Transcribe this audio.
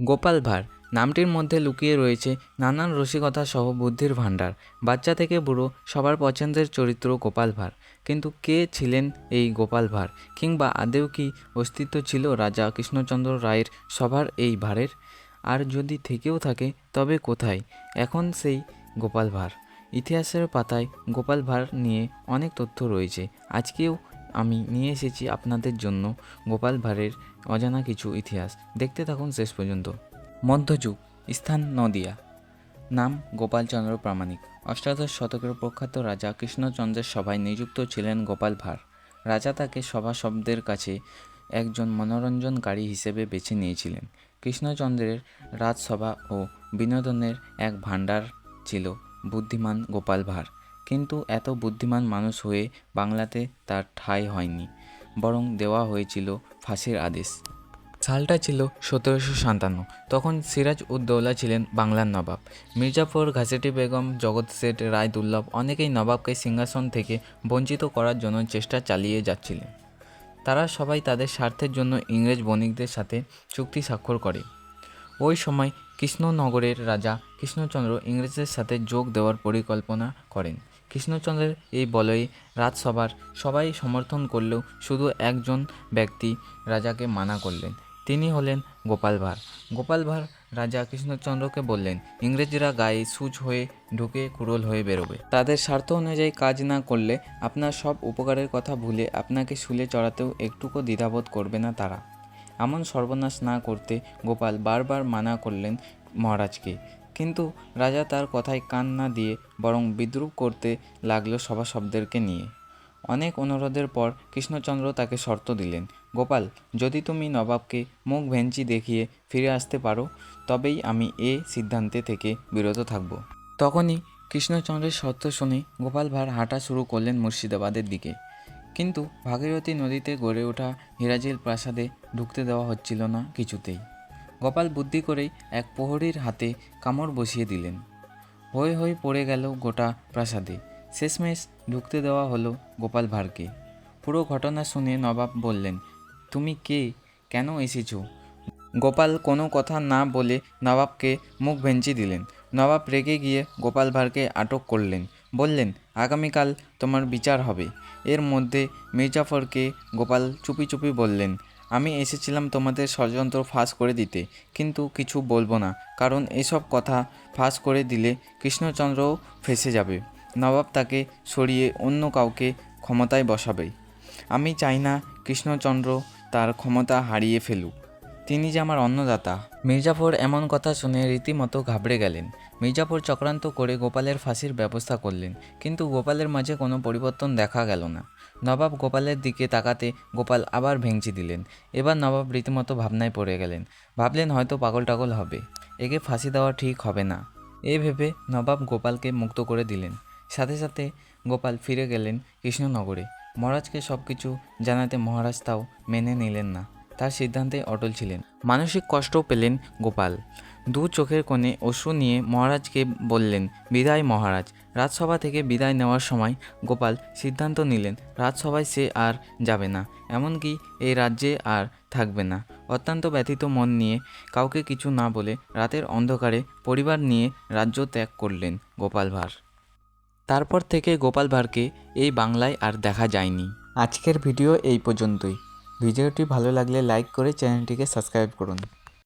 গোপাল ভাঁড়, নামটির মধ্যে লুকিয়ে রয়েছে নানান রসিকতা সহ বুদ্ধির ভাণ্ডার। বাচ্চা থেকে বুড়ো, সবার পছন্দের চরিত্র গোপাল ভাঁড়। কিন্তু কে ছিলেন এই গোপাল ভাঁড়? কিংবা আদেও কি অস্তিত্ব ছিল রাজা কৃষ্ণচন্দ্র রায়ের সভার এই ভাঁড়ের? আর যদি থেকেও থাকে, তবে কোথায়? এখন সেই গোপাল ভাঁড়। ইতিহাসের পাতায় গোপাল ভাঁড় নিয়ে অনেক তথ্য রয়েছে। আজকেও আমি নিয়ে এসেছি আপনাদের জন্য গোপাল ভাঁড়ের অজানা কিছু ইতিহাস। দেখতে থাকুন শেষ পর্যন্ত। মধ্যযুগ, স্থান নদিয়া। নাম গোপালচন্দ্র প্রামাণিক। অষ্টাদশ শতকের প্রখ্যাত রাজা কৃষ্ণচন্দ্রের সভায় নিযুক্ত ছিলেন গোপাল ভাঁড়। রাজা তাকে সভাসবদের কাছে একজন মনোরঞ্জনকারী হিসেবে বেছে নিয়েছিলেন। কৃষ্ণচন্দ্রের রাজসভা ও বিনোদনের এক ভাণ্ডার ছিল বুদ্ধিমান গোপাল ভাঁড়। কিন্তু এত বুদ্ধিমান মানুষ হয়ে বাংলাতে তার ঠাঁই হয়নি, বরং দেওয়া হয়েছিল ফাঁসির আদেশ। সালটা ছিল সতেরোশো সাতান্ন, তখন সিরাজ উদ্দৌলা ছিলেন বাংলার নবাব। মির্জাফর ঘাসেটি বেগম, জগৎ শেঠ রায় দুর্লভ অনেকেই নবাবকে সিংহাসন থেকে বঞ্চিত করার জন্য চেষ্টা চালিয়ে যাচ্ছিলেন। তারা সবাই তাদের স্বার্থের জন্য ইংরেজ বণিকদের সাথে চুক্তি স্বাক্ষর করে। ওই সময় কৃষ্ণনগরের রাজা কৃষ্ণচন্দ্র ইংরেজদের সাথে যোগ দেওয়ার পরিকল্পনা করেন। কৃষ্ণচন্দ্রের এই বলয়ে রাজসভার সবাই সমর্থন করলেও শুধু একজন ব্যক্তি রাজাকে মানা করলেন। তিনি হলেন গোপাল ভাঁড়। গোপাল ভাঁড় রাজা কৃষ্ণচন্দ্রকে বললেন, ইংরেজরা গায়ে সুচ হয়ে ঢুকে কুড়োল হয়ে বেরোবে। তাদের স্বার্থ অনুযায়ী কাজ না করলে আপনার সব উপকারের কথা ভুলে আপনাকে শুলে চড়াতেও একটুকু দ্বিধাবোধ করবে না তারা। এমন সর্বনাশ না করতে গোপাল বারবার মানা করলেন মহারাজকে। কিন্তু রাজা তার কথায় কান না দিয়ে বরং বিদ্রুপ করতে লাগল সভাসবদেরকে নিয়ে। অনেক অনুরোধের পর কৃষ্ণচন্দ্র তাকে শর্ত দিলেন, গোপাল, যদি তুমি নবাবকে মুখ ভেঞ্চি দেখিয়ে ফিরে আসতে পারো, তবেই আমি এ সিদ্ধান্তে থেকে বিরত থাকব তখনই কৃষ্ণচন্দ্রের শর্ত শুনে গোপাল ভাঁড় হাঁটা শুরু করলেন মুর্শিদাবাদের দিকে। কিন্তু ভাগীরথী নদীতে গড়ে ওঠা হিরাজিল প্রাসাদে ঢুকতে দেওয়া হচ্ছিল না কিছুতেই। গোপাল বুদ্ধি করেই এক প্রহরীর হাতে কামড় বসিয়ে দিলেন। হয়ে হয়ে পড়ে গেল গোটা প্রাসাদে। শেষমেশ ঢুকতে দেওয়া হলো গোপাল ভাঁড়কে। পুরো ঘটনা শুনে নবাব বললেন, তুমি কে? কেন এসেছ? গোপাল কোনো কথা না বলে নবাবকে মুখ ভেঞ্চি দিলেন। নবাব রেগে গিয়ে গোপাল ভাঁড়কে আটক করলেন। বললেন, আগামীকাল তোমার বিচার হবে। এর মধ্যে মির্জাফরকে গোপাল চুপি চুপি বললেন আমি এসেছিলাম তোমাদের ষড়যন্ত্র ফাঁস করে দিতে, কিন্তু কিছু বলব না, কারণ এসব কথা ফাঁস করে দিলে কৃষ্ণচন্দ্রও ফেসে যাবে। নবাব তাকে সরিয়ে অন্য কাউকে ক্ষমতায় বসাবে। আমি চাই না কৃষ্ণচন্দ্র তার ক্ষমতা হারিয়ে ফেলুক। তিনি যে আমার অন্নদাতা। মির্জাফর এমন কথা শুনে রীতিমতো ঘাবড়ে গেলেন। মির্জাফর চক্রান্ত করে গোপালের ফাঁসির ব্যবস্থা করলেন, কিন্তু গোপালের মাঝে কোনো পরিবর্তন দেখা গেল না। নবাব গোপালের দিকে তাকাতে গোপাল আবার ভেঙচি দিলেন। এবার নবাব রীতিমতো ভাবনায় পড়ে গেলেন, ভাবলেন হয়তো পাগল টাগল হবে, একে ফাঁসি দেওয়া ঠিক হবে না। এ ভেবে নবাব গোপালকে মুক্ত করে দিলেন। সাথে সাথে গোপাল ফিরে গেলেন কৃষ্ণনগরে। মহারাজকে সব কিছু জানাতে মহারাজ তাও মেনে নিলেন না। তার সিদ্ধান্তে অটল ছিলেন। মানসিক কষ্ট পেলেন গোপাল। দু চোখের কোণে অশ্রু নিয়ে মহারাজকে বললেন, বিদায় মহারাজ। রাজসভা থেকে বিদায় নেওয়ার সময় গোপাল সিদ্ধান্ত নিলেন, রাজসভায় সে আর যাবে না। এমনকি এই রাজ্যে আর থাকবে না। অত্যন্ত ব্যথিত মন নিয়ে কাউকে কিছু না বলে রাতের অন্ধকারে পরিবার নিয়ে রাজ্য ত্যাগ করলেন গোপাল ভাঁড়। তারপর থেকে গোপাল ভাঁড়কে এই বাংলায় আর দেখা যায়নি। আজকের ভিডিও এই পর্যন্তই। ভিডিওটি ভালো লাগলে লাইক করে চ্যানেলটিকে সাবস্ক্রাইব করুন।